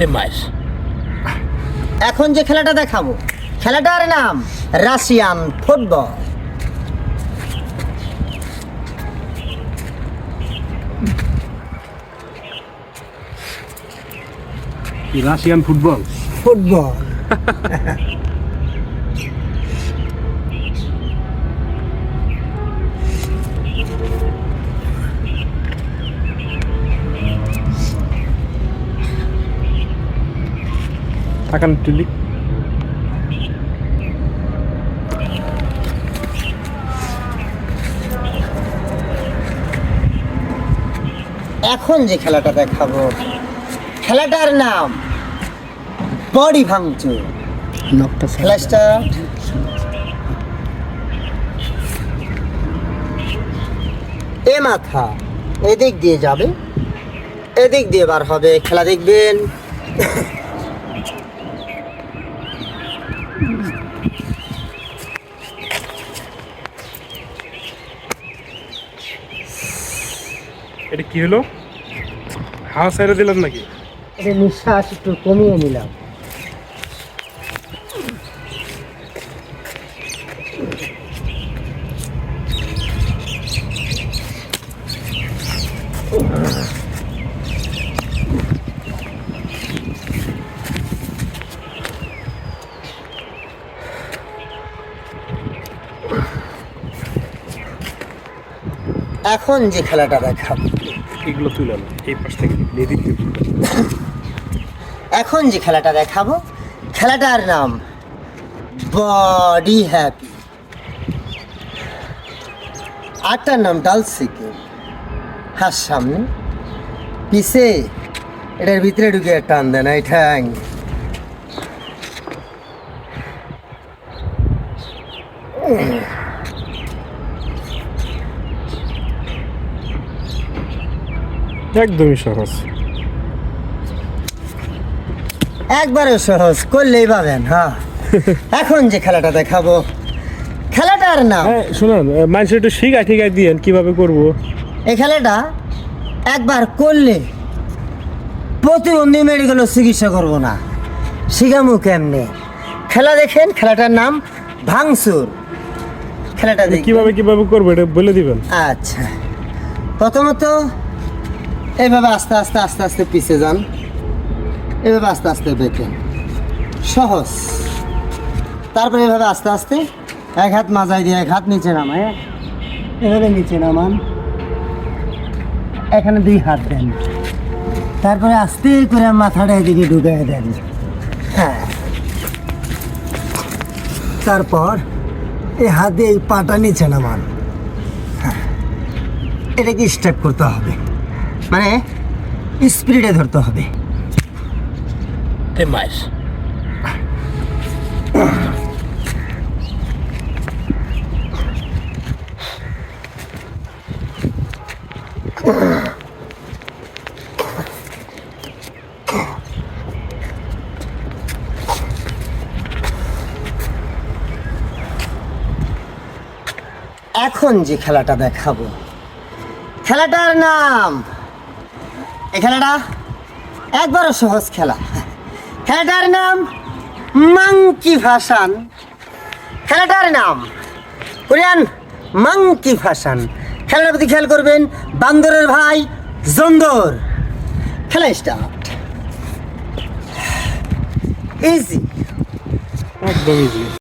demais. এখন যে খেলাটা দেখাবো খেলাটার নাম Russian football. Russian football? Football. তাকান টুলি এখন যে খেলাটা দেখাবো খেলাটার নাম বডি ভাঙচুর। খেলা স্টার্ট এ মাথা এদিক দিয়ে যাবে এদিক দিয়ে বার হবে খেলা দেখবেন। এটা কি হলো? হাওয়া ছেড়ে দিলেন নাকি? নিঃশ্বাস একটু কমিয়ে নিলাম। এখন যে খেলাটা দেখাবো। এগুলো তুলে এই পাশ থেকে। এখন যে খেলাটা দেখাবো খেলাটার নাম বডি হ্যাপি আটটার নাম ডাল সিকিম হাত সামনে পিছে এটার ভিতরে ঢুকে টান দেন এই ঠ্যাং। একদমই সহজ। একবারে সহজ করলেই পাবেন হ্যাঁ। এখন যে খেলাটা দেখাবো খেলাটার নাম। হ্যাঁ শুনুন মানুষ একটু শিখা ঠিকা দিয়েন কীভাবে করব? এই খেলাটা একবার করলে প্রতিবন্ধী মেডিকেল চিকিৎসা করব না। শিখামু কেমনে? খেলা দেখেন খেলাটার নাম ভাঙসুর খেলাটা কীভাবে কীভাবে করব এটা বলে দিবেন। আচ্ছা। প্রথমত এইভাবে আস্তে আস্তে আস্তে আস্তে পিছে যান। এভাবে আস্তে আস্তে দেখেন সহজ। তারপরে এভাবে আস্তে আস্তে এক হাত মাজায় দিয়ে এক হাত নিচে নামায়। এভাবে নিচে নামান। এখানে দুই হাত দেন। তারপরে আস্তে করে মাথাটা এদিকে ঢুকাই দেন। হ্যাঁ। তারপর এই হাত দিয়ে এই পাটা নিচে নামান। হ্যাঁ। এটাকে স্টেপ করতে হবে। মানে স্পিডে ধরতে হবে Demais. এখন যে খেলাটা দেখাবো খেলাটার নাম খেলাটা একবারও সহজ খেলা। খেলাটার নাম মাংকি ভাসান। খেলাটার নাম কোরিয়ান মাংকি ভাসান। খেলার প্রতি খেয়াল করবেন, বান্দরের ভাই জন্দর। খেলা স্টার্ট ইজি একদম ইজি